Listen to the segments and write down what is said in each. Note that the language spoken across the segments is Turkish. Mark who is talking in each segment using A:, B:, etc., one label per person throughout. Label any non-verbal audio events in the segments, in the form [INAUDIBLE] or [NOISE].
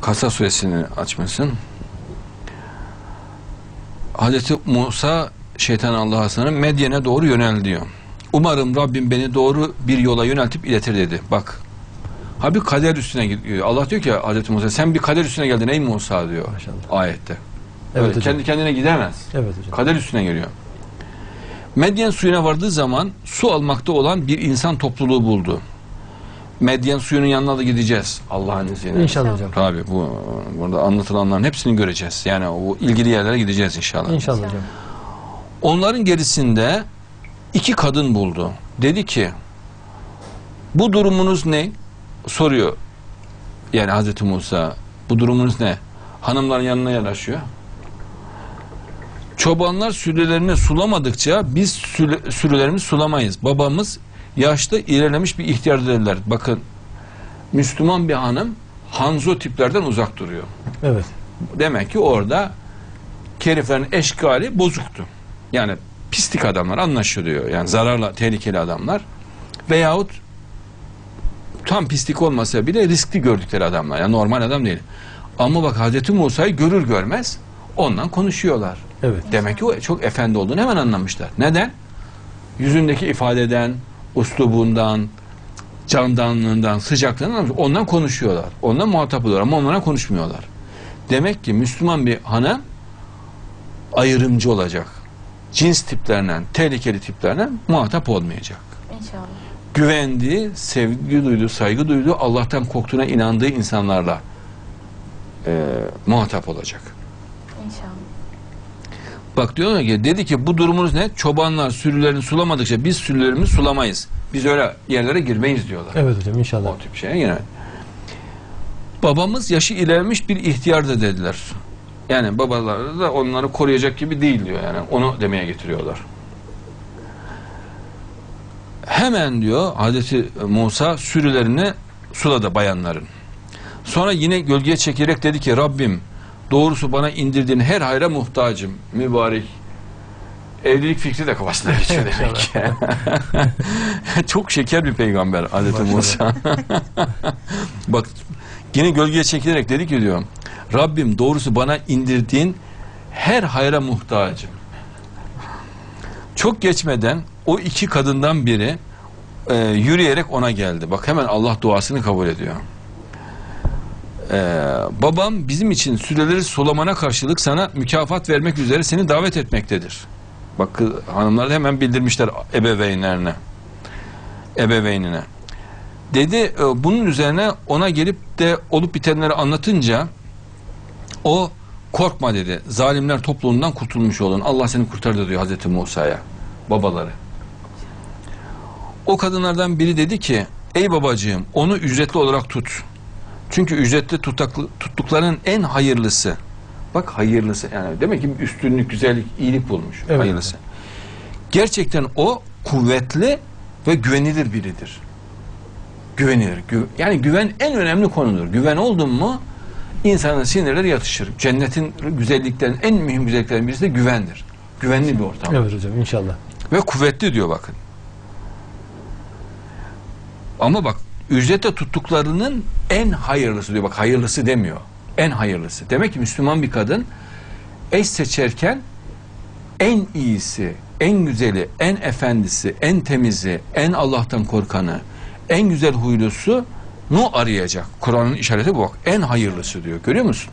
A: Kasa suresini açmasın. Hazreti Musa şeytan Allah'a sığınır Medyen'e doğru yönel diyor. Umarım Rabbim beni doğru bir yola yöneltip iletir dedi. Bak. Ha bir kader üstüne gidiyor. Allah diyor ki Hazreti Musa sen bir kader üstüne geldin ey Musa diyor
B: Maşallah.
A: ayette.
B: Evet hocam.
A: kendi kendine gidemez.
B: Evet hocam.
A: Kader üstüne geliyor. Medyen suyuna vardığı zaman su almakta olan bir insan topluluğu buldu. Medyen suyunun yanına da gideceğiz Allah'ın izniyle.
B: İnşallah hocam.
A: Tabii bu burada anlatılanların hepsini göreceğiz. Yani o ilgili yerlere gideceğiz inşallah.
B: İnşallah hocam.
A: Onların gerisinde iki kadın buldu. Dedi ki bu durumunuz ne? Soruyor. Yani Hazreti Musa bu durumunuz ne? Hanımların yanına yanaşıyor. Çobanlar sürülerini sulamadıkça biz sürü- sürülerimizi sulamayız. Babamız yaşta ilerlemiş bir ihtiyar dediler. Bakın Müslüman bir hanım Hanzo tiplerden uzak duruyor.
B: Evet.
A: Demek ki orada keriflerin eşkali bozuktu. Yani pislik adamlar anlaşılıyor. Yani zararla tehlikeli adamlar. Veyahut tam pislik olmasa bile riskli gördükleri adamlar. Yani normal adam değil. Ama bak Hazreti Musa'yı görür görmez ondan konuşuyorlar.
B: Evet.
A: Demek ki o çok efendi olduğunu hemen anlamışlar. Neden? Yüzündeki ifadeden, uslubundan, candanlığından, sıcaklığından ondan konuşuyorlar. Ondan muhatap oluyorlar ama onlara konuşmuyorlar. Demek ki Müslüman bir hanım ayrımcı olacak. Cins tiplerinden, tehlikeli tiplerden muhatap olmayacak.
C: İnşallah.
A: Güvendiği, sevgi duyduğu, saygı duyduğu, Allah'tan korktuğuna inandığı insanlarla e, muhatap olacak. Bak diyor ki dedi ki bu durumunuz ne? Çobanlar sürülerini sulamadıkça biz sürülerimizi sulamayız. Biz öyle yerlere girmeyiz diyorlar.
B: Evet hocam inşallah.
A: O tip şeye yine. Babamız yaşı ilerlemiş bir ihtiyardı dediler. Yani babaları da onları koruyacak gibi değil diyor yani. Onu demeye getiriyorlar. Hemen diyor Hazreti Musa sürülerini suladı bayanların. Sonra yine gölgeye çekerek dedi ki Rabbim doğrusu bana indirdiğin her hayra muhtacım mübarek. Evlilik fikri de kafasına [LAUGHS] geçiyor demek. [LAUGHS] Çok şeker bir peygamber Hazreti. Musa. [LAUGHS] Bak yine gölgeye çekilerek dedi ki diyor Rabbim doğrusu bana indirdiğin her hayra muhtacım. Çok geçmeden o iki kadından biri e, yürüyerek ona geldi. Bak hemen Allah duasını kabul ediyor. E, babam bizim için süreleri solamana karşılık sana mükafat vermek üzere seni davet etmektedir. Bak hanımlar da hemen bildirmişler ebeveynlerine. Ebeveynine. Dedi e, bunun üzerine ona gelip de olup bitenleri anlatınca o korkma dedi. Zalimler topluluğundan kurtulmuş olun. Allah seni kurtardı diyor Hazreti Musa'ya. Babaları. O kadınlardan biri dedi ki ey babacığım onu ücretli olarak tut. Çünkü ücretli tutaklı, tuttukların en hayırlısı. Bak hayırlısı yani demek ki üstünlük, güzellik, iyilik bulmuş.
B: Evet.
A: Hayırlısı. Gerçekten o kuvvetli ve güvenilir biridir. Güvenilir. Gü- yani güven en önemli konudur. Güven oldun mu insanın sinirleri yatışır. Cennetin güzelliklerin en mühim güzelliklerin birisi de güvendir. Güvenli bir ortam.
B: Evet hocam inşallah.
A: Ve kuvvetli diyor bakın. Ama bak ücretle tuttuklarının en hayırlısı diyor. Bak hayırlısı demiyor. En hayırlısı. Demek ki Müslüman bir kadın eş seçerken en iyisi, en güzeli, en efendisi, en temizi, en Allah'tan korkanı, en güzel huylusu nu arayacak. Kur'an'ın işareti bu bak. En hayırlısı diyor. Görüyor musun?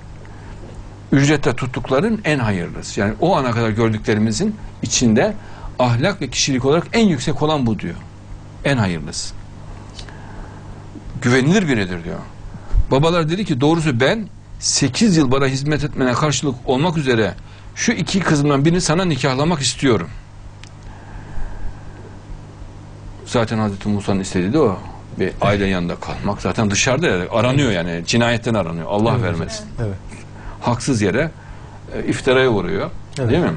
A: Ücretle tuttukların en hayırlısı. Yani o ana kadar gördüklerimizin içinde ahlak ve kişilik olarak en yüksek olan bu diyor. En hayırlısı. Güvenilir biridir diyor. Babalar dedi ki doğrusu ben 8 yıl bana hizmet etmene karşılık olmak üzere şu iki kızımdan birini sana nikahlamak istiyorum. Zaten Hazreti Musa'nın istediği de o. Bir aile yanında kalmak. Zaten dışarıda ya, aranıyor yani. Cinayetten aranıyor. Allah
B: Evet.
A: vermesin.
B: Evet.
A: Haksız yere e, iftiraya vuruyor.
B: Evet.
A: Değil mi?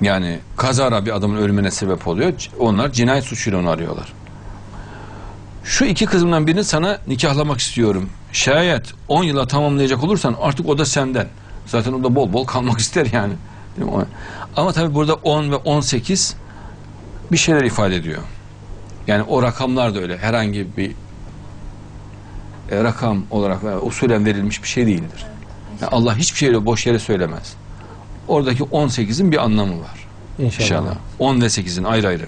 A: Yani kazara bir adamın ölümüne sebep oluyor. Onlar cinayet suçuyla onu arıyorlar. Şu iki kızımdan birini sana nikahlamak istiyorum. Şayet 10 yıla tamamlayacak olursan artık o da senden. Zaten o da bol bol kalmak [LAUGHS] ister yani. Değil mi? O- Ama tabii burada 10 ve 18 bir şeyler ifade ediyor. Yani o rakamlar da öyle. Herhangi bir e, rakam olarak e, usulen verilmiş bir şey değildir. Yani Allah hiçbir şeyle boş yere söylemez. Oradaki 18'in bir anlamı var.
B: İnşallah.
A: İnşallah. 10 ve 8'in ayrı ayrı.